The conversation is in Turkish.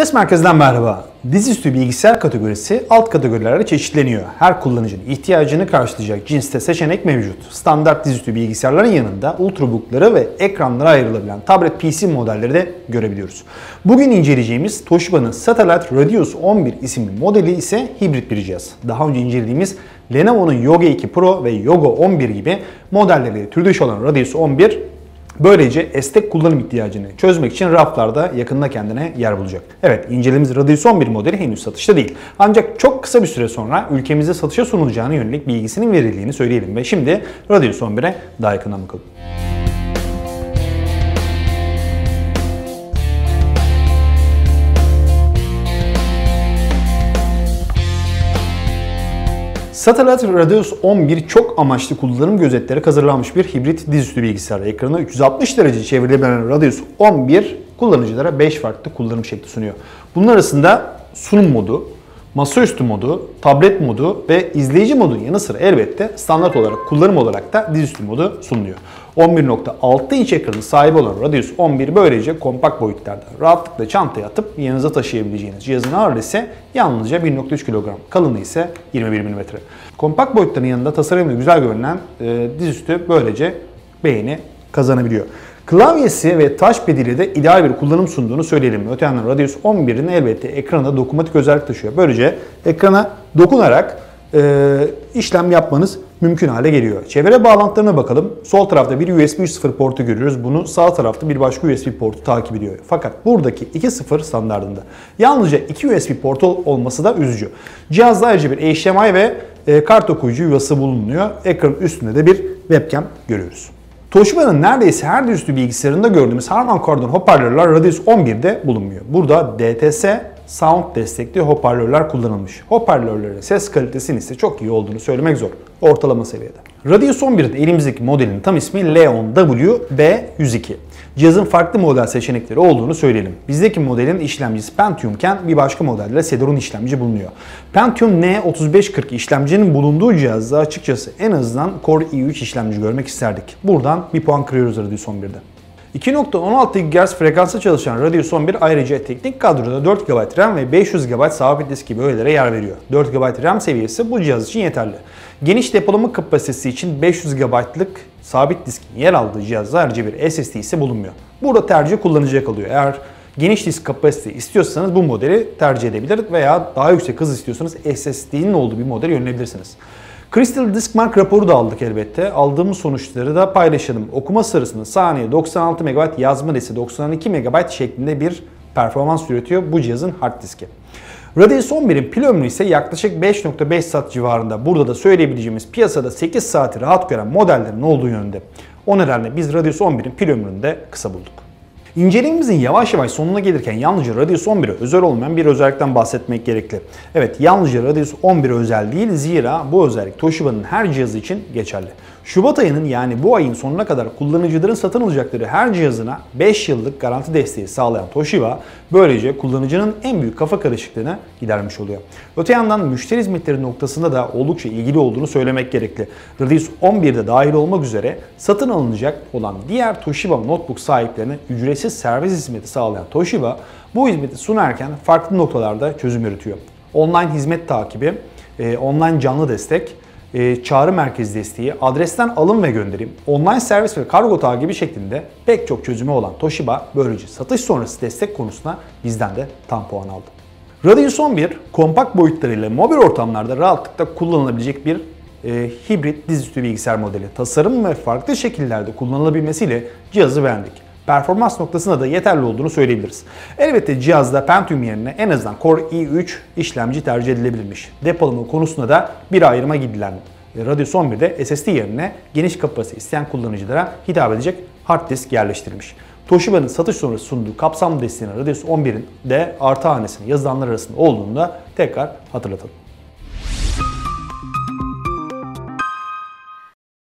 Test merkezden merhaba. Dizüstü bilgisayar kategorisi alt kategorilerde çeşitleniyor. Her kullanıcının ihtiyacını karşılayacak cinste seçenek mevcut. Standart dizüstü bilgisayarların yanında ultrabookları ve ekranlara ayrılabilen tablet PC modelleri de görebiliyoruz. Bugün inceleyeceğimiz Toshiba'nın Satellite Radius 11 isimli modeli ise hibrit bir cihaz. Daha önce incelediğimiz Lenovo'nun Yoga 2 Pro ve Yoga 11 gibi modelleri türdeş olan Radius 11 Böylece estek kullanım ihtiyacını çözmek için raflarda yakında kendine yer bulacak. Evet incelediğimiz Radius 11 modeli henüz satışta değil. Ancak çok kısa bir süre sonra ülkemizde satışa sunulacağına yönelik bilgisinin verildiğini söyleyelim ve şimdi Radius 11'e daha yakından bakalım. Satellite Radius 11 çok amaçlı kullanım gözetleri hazırlanmış bir hibrit dizüstü bilgisayar. Ekranı 360 derece çevrilebilen Radius 11 kullanıcılara 5 farklı kullanım şekli sunuyor. Bunun arasında sunum modu, masaüstü modu, tablet modu ve izleyici modun yanı sıra elbette standart olarak kullanım olarak da dizüstü modu sunuluyor. 11.6 inç ekranı sahibi olan Radius 11 böylece kompakt boyutlarda rahatlıkla çantaya atıp yanınıza taşıyabileceğiniz cihazın ağırlığı ise yalnızca 1.3 kilogram, kalınlığı ise 21 mm. Kompakt boyutların yanında tasarımlı güzel görünen e, dizüstü böylece beğeni kazanabiliyor. Klavyesi ve touchpad ile de ideal bir kullanım sunduğunu söyleyelim. Öte yandan Radius 11'in elbette ekranında dokunmatik özellik taşıyor. Böylece ekrana dokunarak e, işlem yapmanız mümkün hale geliyor. Çevre bağlantılarına bakalım. Sol tarafta bir USB 3.0 portu görüyoruz. Bunu sağ tarafta bir başka USB portu takip ediyor. Fakat buradaki 2.0 standartında. Yalnızca 2 USB portu olması da üzücü. Cihazda ayrıca bir HDMI ve e, kart okuyucu yuvası bulunuyor. Ekranın üstünde de bir webcam görüyoruz. Toshiba'nın neredeyse her üstü bilgisayarında gördüğümüz Harman Kardon hoparlörler Radius 11'de bulunmuyor. Burada DTS sound destekli hoparlörler kullanılmış. Hoparlörlerin ses kalitesinin ise çok iyi olduğunu söylemek zor. Ortalama seviyede. Radius 11'de elimizdeki modelin tam ismi Leon WB102. Cihazın farklı model seçenekleri olduğunu söyleyelim. Bizdeki modelin işlemcisi Pentium iken bir başka modelde Celeron işlemci bulunuyor. Pentium N3540 işlemcinin bulunduğu cihazda açıkçası en azından Core i3 işlemci görmek isterdik. Buradan bir puan kırıyoruz Radius 11'de. 2.16 GHz frekansa çalışan Radius 11 ayrıca teknik kadroda 4 GB RAM ve 500 GB sabit disk gibi öğelere yer veriyor. 4 GB RAM seviyesi bu cihaz için yeterli. Geniş depolama kapasitesi için 500 GB'lık sabit diskin yer aldığı cihazda ayrıca bir SSD ise bulunmuyor. Burada tercih kullanıcıya kalıyor. Eğer geniş disk kapasite istiyorsanız bu modeli tercih edebilir veya daha yüksek hız istiyorsanız SSD'nin olduğu bir model yönelebilirsiniz. Crystal Disk Mark raporu da aldık elbette. Aldığımız sonuçları da paylaşalım. Okuma sırasında saniye 96 MB, yazma ise 92 MB şeklinde bir performans üretiyor bu cihazın hard diski. Radius 11'in pil ömrü ise yaklaşık 5.5 saat civarında. Burada da söyleyebileceğimiz piyasada 8 saati rahat gören modellerin olduğu yönde. O nedenle biz Radius 11'in pil ömrünü de kısa bulduk. İncelememizin yavaş yavaş sonuna gelirken yalnızca Radius 11'e özel olmayan bir özellikten bahsetmek gerekli. Evet yalnızca Radius 11'e özel değil zira bu özellik Toshiba'nın her cihazı için geçerli. Şubat ayının yani bu ayın sonuna kadar kullanıcıların satın alacakları her cihazına 5 yıllık garanti desteği sağlayan Toshiba böylece kullanıcının en büyük kafa karışıklığını gidermiş oluyor. Öte yandan müşteri hizmetleri noktasında da oldukça ilgili olduğunu söylemek gerekli. Radius 11'de dahil olmak üzere satın alınacak olan diğer Toshiba notebook sahiplerine ücretsiz servis hizmeti sağlayan Toshiba bu hizmeti sunarken farklı noktalarda çözüm üretiyor. Online hizmet takibi, e, online canlı destek, e, çağrı merkezi desteği, adresten alım ve gönderim, online servis ve kargo takibi şeklinde pek çok çözümü olan Toshiba böylece satış sonrası destek konusuna bizden de tam puan aldı. Radius 11 kompakt boyutlarıyla mobil ortamlarda rahatlıkla kullanılabilecek bir e, hibrit dizüstü bilgisayar modeli. Tasarım ve farklı şekillerde kullanılabilmesiyle cihazı beğendik performans noktasında da yeterli olduğunu söyleyebiliriz. Elbette cihazda Pentium yerine en azından Core i3 işlemci tercih edilebilirmiş. Depolama konusunda da bir ayrıma gidilen Radius 11'de SSD yerine geniş kapasite isteyen kullanıcılara hitap edecek hard disk yerleştirilmiş. Toshiba'nın satış sonrası sunduğu kapsamlı desteğine Radius 11'in de artı hanesinin yazılanlar arasında olduğunu da tekrar hatırlatalım.